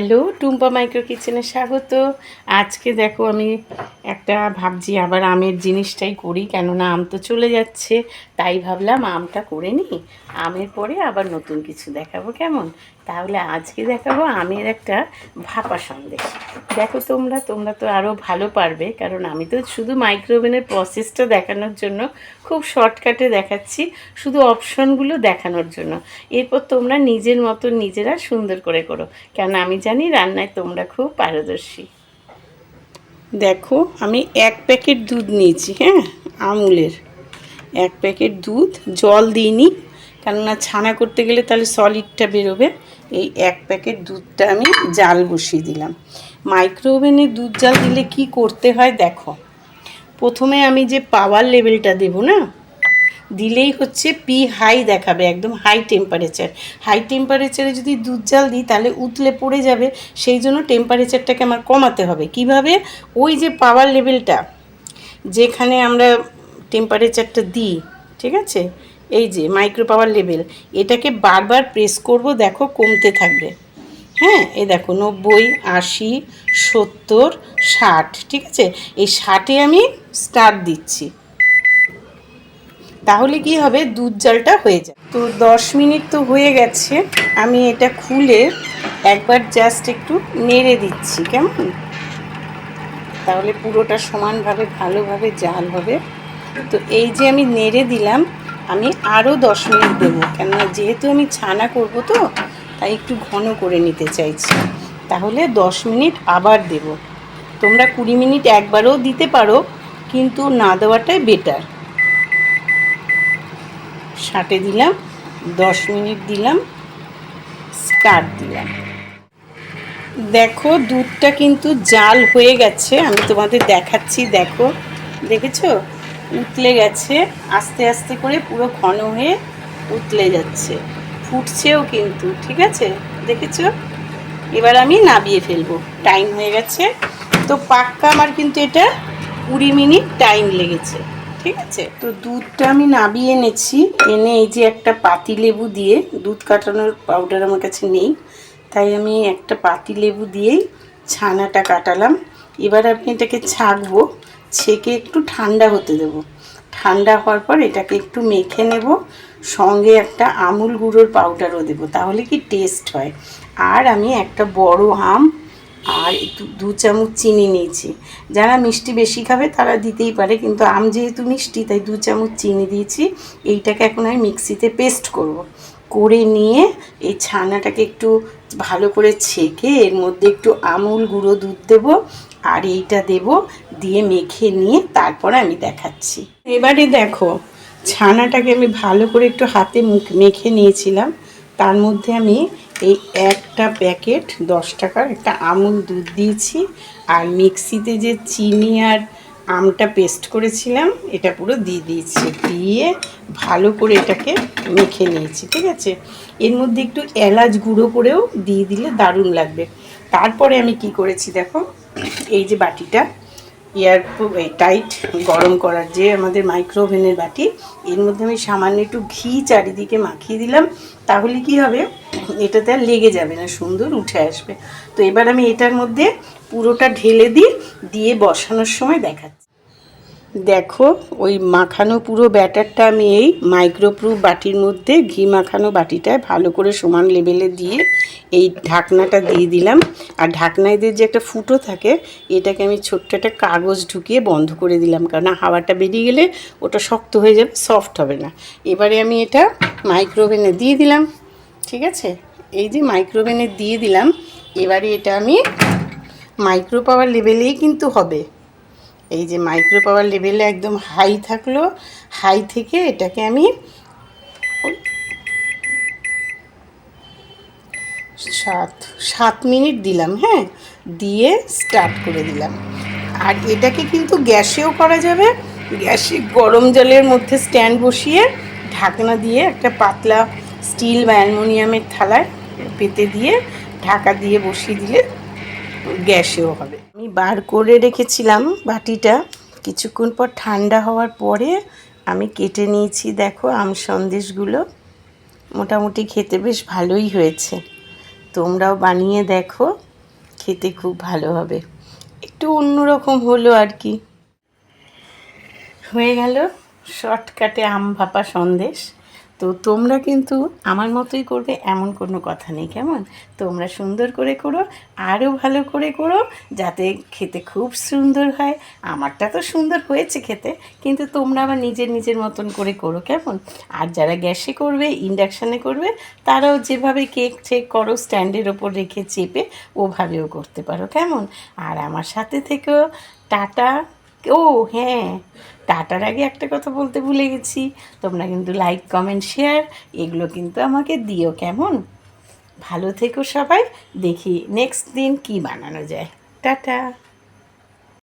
Hello, Tumpa micro কিচেনে স্বাগত। আজকে দেখো আমি একটা ভাবছি আবার আমের জিনিসটাই করি, কেননা আম তো চলে যাচ্ছে। তাই ভাবলাম আমটা করে নিই। আমের পরে আবার নতুন কিছু দেখাবো, কেমন? তাহলে আজকে দেখাবো আমের একটা ভাপা সন্দেশ। দেখো তোমরা তোমরা তো আরও ভালো পারবে, কারণ আমি তো শুধু মাইক্রোওভেনের প্রসেসটা দেখানোর জন্য খুব শর্টকাটে দেখাচ্ছি, শুধু অপশনগুলো দেখানোর জন্য। এরপর তোমরা নিজের মতো নিজেরা সুন্দর করে করো। কেন আমি জানি রান্নায় তোমরা খুব পারদর্শী। দেখো, আমি এক প্যাকেট দুধ নিয়েছি হ্যাঁ? আমুলের। এক প্যাকেট দুধ, জল দিইনি, কেননা ছানা করতে গেলে তাহলে সলিডটা বেরোবে। এই এক প্যাকেট দুধটা আমি জাল বসিয়ে দিলাম। মাইক্রো ওভেনে দুধ জাল দিলে কি করতে হয়, দেখো। প্রথমে আমি যে পাওয়ার লেভেলটা দেবো, না? দিলেই হচ্ছে পি হাই দেখাবে, একদম হাই টেম্পারেচার হাই টেম্পারেচারে যদি দুধ জাল দিই, তাহলে উতলে পড়ে যাবে, সেই জন্য টেম্পারেচারটাকে আমার কমাতে হবে। কীভাবে? ওই যে পাওয়ার লেভেলটা যেখানে আমরা টেম্পারেচারটা দিই, ঠিক আছে? এই যে মাইক্রো পাওয়ার লেভেল এটাকে বারবার প্রেস করব, দেখো কমতে থাকবে। হ্যাঁ এই দেখো নব্বই, আশি, সত্তর, ষাট, ঠিক আছে? এই ষাটে আমি স্টার্ট দিচ্ছি। তাহলে কি হবে? দুধ জালটা হয়ে যায় তো দশ মিনিট তো হয়ে গেছে। আমি এটা খুলে একবার জাস্ট একটু নেড়ে দিচ্ছি, কেমন? তাহলে পুরোটা সমানভাবে, ভালোভাবে জাল হবে। তো এই যে আমি নেড়ে দিলাম, আমি আরও দশ মিনিট দেবো। কেননা যেহেতু আমি ছানা করব তো, তাই একটু ঘন করে নিতে চাইছি। তাহলে দশ মিনিট আবার দেব। তোমরা কুড়ি মিনিট একবারও দিতে পারো, কিন্তু না দেওয়াটাই বেটার ষাটে দিলাম, দশ মিনিট দিলাম স্টার দিলাম। দেখো, দুধটা কিন্তু জাল হয়ে গেছে, আমি তোমাদের দেখাচ্ছি, দেখো, দেখেছ? উতলে গেছে, আস্তে আস্তে করে পুরো ঘন হয়ে উতলে যাচ্ছে। ফুটছেও কিন্তু, ঠিক আছে? দেখেছ? এবার আমি নাবিয়ে ফেলব টাইম হয়ে গেছে। তো পাক্কা আমার কিন্তু এটা কুড়ি মিনিট টাইম লেগেছে। ঠিক আছে? তো দুধটা আমি নাবিয়ে এনেছি। এনে এই যে একটা পাতি লেবু দিয়ে, দুধ কাটানোর পাউডার আমার কাছে নেই। তাই আমি একটা পাতি লেবু দিয়েই ছানাটা কাটালাম। এবার আপনি এটাকে ছাঁকবো, ছেঁকে একটু ঠান্ডা হতে দেব। ঠান্ডা হওয়ার পর এটাকে একটু মেখে নেব। সঙ্গে একটা আমুল গুঁড়োর পাউডারও দেবো, তাহলে কি টেস্ট হয়। আর আমি একটা বড় আম আর একটু দু চামচ চিনি নিয়েছি। যারা মিষ্টি বেশি খাবে তারা দিতেই পারে, কিন্তু আম যেহেতু মিষ্টি, তাই দু চামচ চিনি দিয়েছি। এইটাকে এখন আমি মিক্সিতে পেস্ট করব। করে নিয়ে এই ছানাটাকে একটু ভালো করে ছেঁকে এর মধ্যে একটু আমুল গুঁড়ো দুধ দেব আর এইটা দেব দিয়ে মেখে নিয়ে তারপরে আমি দেখাচ্ছি। এবারে দেখো, ছানাটাকে আমি ভালো করে একটু হাতে মুখ- মেখে নিয়েছিলাম। তার মধ্যে আমি এই একটা প্যাকেট দশ টাকার একটা আমুল দুধ দিয়েছি আর মিক্সিতে যে চিনি আর আমটা পেস্ট করেছিলাম, এটা পুরো দিয়ে দিয়েছি। দিয়ে ভালো করে এটাকে মেখে নিয়েছি, ঠিক আছে? এর মধ্যে একটু এলাচ গুঁড়ো করেও দিয়ে দিলে দারুণ লাগবে। তারপরে আমি কি করেছি দেখো? এই যে বাটিটা এয়ার টাইট গরম করার যে আমাদের মাইক্রোওভেনের বাটি, এর মধ্যে আমি সামান্য একটু ঘি চারিদিকে মাখিয়ে দিলাম, তাহলে কি হবে? এটাতে আর লেগে যাবে না, সুন্দর উঠে আসবে। তো এবার আমি এটার মধ্যে পুরোটা ঢেলে দিই, দিয়ে বসানোর সময় দেখাচ্ছি। দেখো, ওই মাখানো পুরো ব্যাটারটা আমি এই মাইক্রোপ্রুফ বাটির মধ্যে, ঘি মাখানো বাটিটায় ভালো করে সমান লেভেলে দিয়ে এই ঢাকনাটা দিয়ে দিলাম। আর ঢাকনায় দিয়ে যে একটা ফুটো থাকে, এটাকে আমি ছোট্ট একটা কাগজ ঢুকিয়ে বন্ধ করে দিলাম। কারণ হাওয়াটা বেরিয়ে গেলে ওটা শক্ত হয়ে যাবে সফট হবে না। এবারে আমি এটা মাইক্রোওভেনে দিয়ে দিলাম। ঠিক আছে? এই যে মাইক্রোওভেনে দিয়ে দিলাম, এবারে এটা আমি মাইক্রো পাওয়ার লেভেলেই কিন্তু হবে। এই যে মাইক্রো পাওয়ার লেভেলে একদম হাই থাকল হাই থেকে এটাকে আমি সাত সাত মিনিট দিলাম হ্যাঁ? দিয়ে স্টার্ট করে দিলাম। আর এটাকে কিন্তু গ্যাসেও করা যাবে। গ্যাসে গরম জলের মধ্যে স্ট্যান্ড বসিয়ে ঢাকনা দিয়ে একটা পাতলা স্টিল বা অ্যালমোনিয়ামের থালায় পেতে দিয়ে ঢাকা দিয়ে বসিয়ে দিলে গ্যাসেও হবে। আমি বার করে রেখেছিলাম বাটিটা। কিছুক্ষণ পর ঠান্ডা হওয়ার পরে আমি কেটে নিয়েছি, দেখো আম সন্দেশগুলো। মোটামুটি খেতে বেশ ভালোই হয়েছে। তোমরাও বানিয়ে দেখো, খেতে খুব ভালো হবে। একটু অন্যরকম হলো আর কি। হয়ে গেল শর্টকাটে আম ভাপা সন্দেশ। তো তোমরা কিন্তু আমার মতোই করবে, এমন কোনো কথা নেই, কেমন? তোমরা সুন্দর করে করো আরও ভালো করে করো, যাতে খেতে খুব সুন্দর হয়। আমারটা তো সুন্দর হয়েছে খেতে, কিন্তু তোমরা আবার নিজের নিজের মতন করে করো, কেমন? আর যারা গ্যাসে করবে, ইন্ডাকশানে করবে, তারাও যেভাবে কেক চেক করো, স্ট্যান্ডের ওপর রেখে চেপে, ওভাবেও করতে পারো, কেমন? আর আমার সাথে থেকেও টাটা। ও হ্যাঁ। টাটার আগে একটা কথা বলতে ভুলে গেছি। তোমরা কিন্তু লাইক কমেন্ট শেয়ার এগুলো কিন্তু আমাকে দিও কেমন? ভালো থেকো সবাই। দেখি নেক্সট দিন কি বানানো যায়। টাটা।